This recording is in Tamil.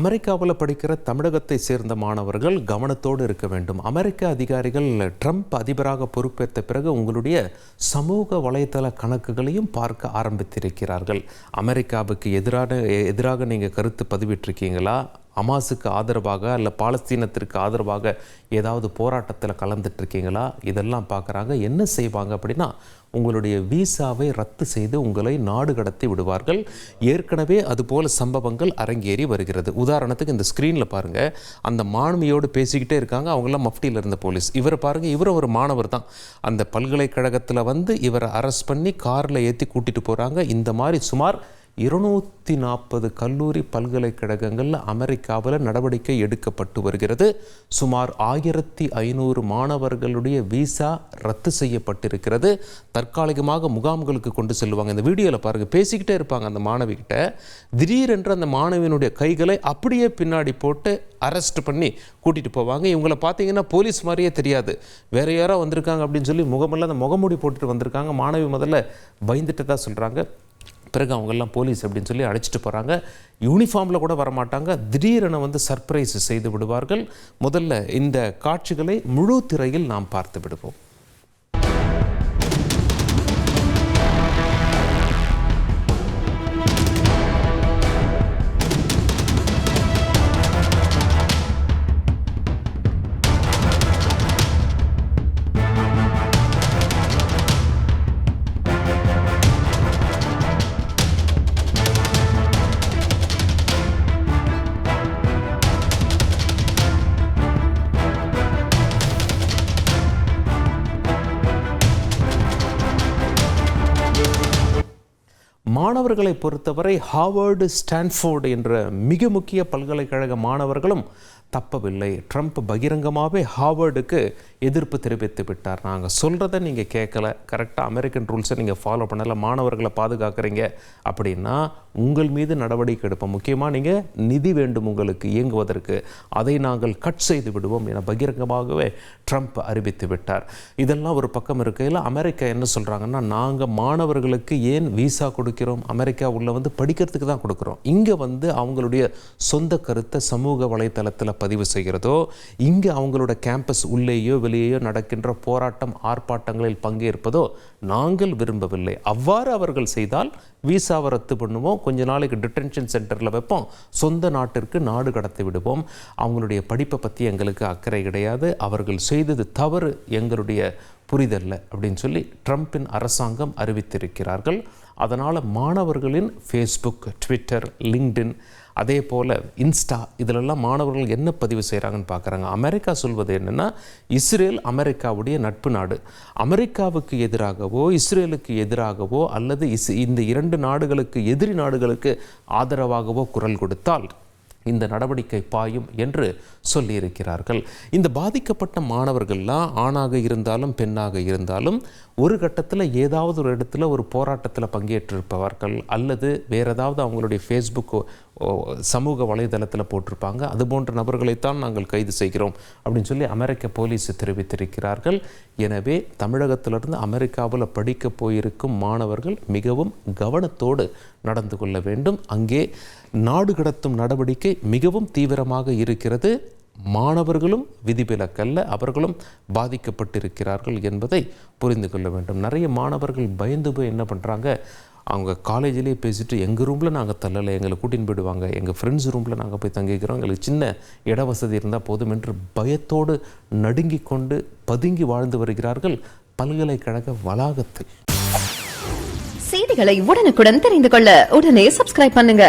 அமெரிக்காவில் படிக்கிற தமிழகத்தை சேர்ந்த மாணவர்கள் கவனத்தோடு இருக்க வேண்டும். அமெரிக்க அதிகாரிகள் ட்ரம்ப் அதிபராக பொறுப்பேற்ற பிறகு உங்களுடைய சமூக வலைத்தள கணக்குகளையும் பார்க்க ஆரம்பித்திருக்கிறார்கள். அமெரிக்காவுக்கு எதிரான எதிராக நீங்கள் கருத்து பதிவிட்டிருக்கீங்களா? அமாஸுக்கு ஆதரவாக அல்ல பாலஸ்தீனத்திற்கு ஆதரவாக ஏதாவது போராட்டத்தில் கலந்துட்டுருக்கீங்களா இதெல்லாம் பார்க்குறாங்க என்ன செய்வாங்க அப்படின்னா உங்களுடைய வீசாவை ரத்து செய்து உங்களை நாடு கடத்தி விடுவார்கள். ஏற்கனவே அதுபோல சம்பவங்கள் அரங்கேறி வருகிறது. உதாரணத்துக்கு இந்த ஸ்க்ரீனில் பாருங்கள் அந்த மாணவியோடு பேசிக்கிட்டே இருக்காங்க. அவங்களாம் மஃப்டியில் இருந்த போலீஸ். இவரை பாருங்கள் இவர் ஒரு மாணவர் தான். அந்த பல்கலைக்கழகத்தில் வந்து இவரை அரெஸ்ட் பண்ணி காரில் ஏற்றி கூட்டிகிட்டு போகிறாங்க இந்த மாதிரி சுமார் இருநூற்றி நாற்பது கல்லூரி பல்கலைக்கழகங்களில் அமெரிக்காவில் நடவடிக்கை எடுக்கப்பட்டு வருகிறது. சுமார் ஆயிரத்தி ஐநூறு மாணவர்களுடைய விசா ரத்து செய்யப்பட்டிருக்கிறது. தற்காலிகமாக முகாம்களுக்கு கொண்டு செல்வாங்க இந்த வீடியோவில் பாருங்கள் பேசிக்கிட்டே இருப்பாங்க அந்த மாணவிகிட்ட. திடீரென்று அந்த மாணவியினுடைய கைகளை அப்படியே பின்னாடி போட்டு அரெஸ்ட் பண்ணி கூட்டிகிட்டு போவாங்க. இவங்கள பார்த்தீங்கன்னா போலீஸ் மாதிரியே தெரியாது. வேற யாரோ வந்திருக்காங்க அப்படின்னு சொல்லி முகமெல்லாம் அந்த முகமூடி போட்டுட்டு வந்திருக்காங்க. மாணவி முதல்ல பயந்துட்டு தான் சொல்கிறாங்க பிறகு அவங்கெல்லாம் போலீஸ் அப்படின்னு சொல்லி அழைச்சிட்டு போகிறாங்க யூனிஃபார்மில் கூட வரமாட்டாங்க. திடீரென வந்து சர்ப்ரைஸ் செய்து விடுவார்கள். முதல்ல இந்த காட்சிகளை முழு திரையில் நாம் பார்த்து விடுவோம். மாணவர்களை பொறுத்தவரை ஹார்வர்டு ஸ்டான்ஃபோர்டு என்ற மிக முக்கிய பல்கலைக்கழக மாணவர்களும் தப்பவில்லை. ட்ரம்ப் பகிரங்கமாகவே ஹார்வர்டுக்கு எதிர்ப்பு தெரிவித்து விட்டார். நாங்கள் சொல்கிறத நீங்கள் கேட்கல. கரெக்டாக அமெரிக்கன் ரூல்ஸை நீங்கள் ஃபாலோ பண்ணலை. மாணவர்களை பாதுகாக்கிறீங்க. அப்படின்னா உங்கள் மீது நடவடிக்கை எடுப்போம். முக்கியமாக நீங்கள் நிதி வேண்டும் உங்களுக்கு இயங்குவதற்கு. அதை நாங்கள் கட் செய்து விடுவோம் என பகிரங்கமாகவே ட்ரம்ப் அறிவித்து விட்டார். இதெல்லாம் ஒரு பக்கம் இருக்கையில் அமெரிக்கா என்ன சொல்கிறாங்கன்னா நாங்கள் மாணவர்களுக்கு ஏன் விசா கொடுக்கிறோம் அமெரிக்கா உள்ள வந்து படிக்கிறதுக்கு தான் கொடுக்குறோம். இங்கே வந்து அவங்களுடைய சொந்த கருத்தை சமூக வலைத்தளத்தில் பதிவு செய்கிறதோ இங்கே அவங்களோட கேம்பஸ் உள்ளேயோ வெளியேயோ நடக்கின்ற போராட்டம் ஆர்ப்பாட்டங்களில் பங்கேற்பதோ நாங்கள் விரும்பவில்லை. அவ்வாறு அவர்கள் செய்தால் விசாவை ரத்து பண்ணுவோம் கொஞ்ச நாளைக்கு டிடென்ஷன் சென்டரில் வைப்போம் சொந்த நாட்டிற்கு நாடு கடத்தி விடுவோம். அவங்களுடைய படிப்பை பற்றி எங்களுக்கு அக்கறை கிடையாது அவர்கள் செய்தது தவறு எங்களுடைய புரிதல்ல அப்படின்னு சொல்லி ட்ரம்பின் அரசாங்கம் அறிவித்திருக்கிறார்கள். அதனால் மாணவர்களின் ஃபேஸ்புக் ட்விட்டர் லிங்க்டின் அதே போல் இன்ஸ்டா இதிலெல்லாம் மாணவர்கள் என்ன பதிவு செய்கிறாங்கன்னு பார்க்குறாங்க அமெரிக்கா சொல்வது என்னென்னா இஸ்ரேல் அமெரிக்காவுடைய நட்பு நாடு. அமெரிக்காவுக்கு எதிராகவோ இஸ்ரேலுக்கு எதிராகவோ அல்லது இஸ் இந்த இரண்டு நாடுகளுக்கு எதிரி நாடுகளுக்கு ஆதரவாகவோ குரல் கொடுத்தால் இந்த நடவடிக்கை பாயும் என்று சொல்லியிருக்கிறார்கள். இந்த பாதிக்கப்பட்ட மாணவர்கள்லாம் ஆணாக இருந்தாலும் பெண்ணாக இருந்தாலும் ஒரு கட்டத்தில் ஏதாவது ஒரு இடத்துல ஒரு போராட்டத்தில் பங்கேற்றிருப்பவர்கள் அல்லது வேறு ஏதாவது அவங்களுடைய ஃபேஸ்புக் சமூக வலைதளத்தில் போட்டிருப்பாங்க. அது போன்ற நபர்களைத்தான் நாங்கள் கைது செய்கிறோம் அப்படின்னு சொல்லி அமெரிக்க போலீஸ் தெரிவித்திருக்கிறார்கள். எனவே தமிழகத்திலிருந்து அமெரிக்காவில் படிக்க போயிருக்கும் மாணவர்கள் மிகவும் கவனத்தோடு நடந்து கொள்ள வேண்டும். அங்கே நாடு கடத்தும் நடவடிக்கை மிகவும் தீவிரமாக இருக்கிறது. மாணவர்களும் விதிவிலக்கல்ல அவர்களும் பாதிக்கப்பட்டிருக்கிறார்கள் என்பதை புரிந்து கொள்ள வேண்டும். நிறைய மாணவர்கள் பயந்து போய் என்ன பண்ணுறாங்க அவங்க காலேஜிலேயே பேசிட்டு எங்கள் ரூமில் நாங்கள் தள்ளலை எங்களை கூட்டின்னு போயிடுவாங்க. எங்கள் ஃப்ரெண்ட்ஸ் ரூமில் நாங்கள் போய் தங்கிக்கிறோம். எங்களுக்கு சின்ன இட வசதி இருந்தால் போதும் என்று பயத்தோடு நடுங்கி கொண்டு பதுங்கி வாழ்ந்து வருகிறார்கள் பல்கலைக்கழக வளாகத்தில். செய்திகளை உடனுக்குடன் தெரிந்து கொள்ள உடனே சப்ஸ்கிரைப் பண்ணுங்க.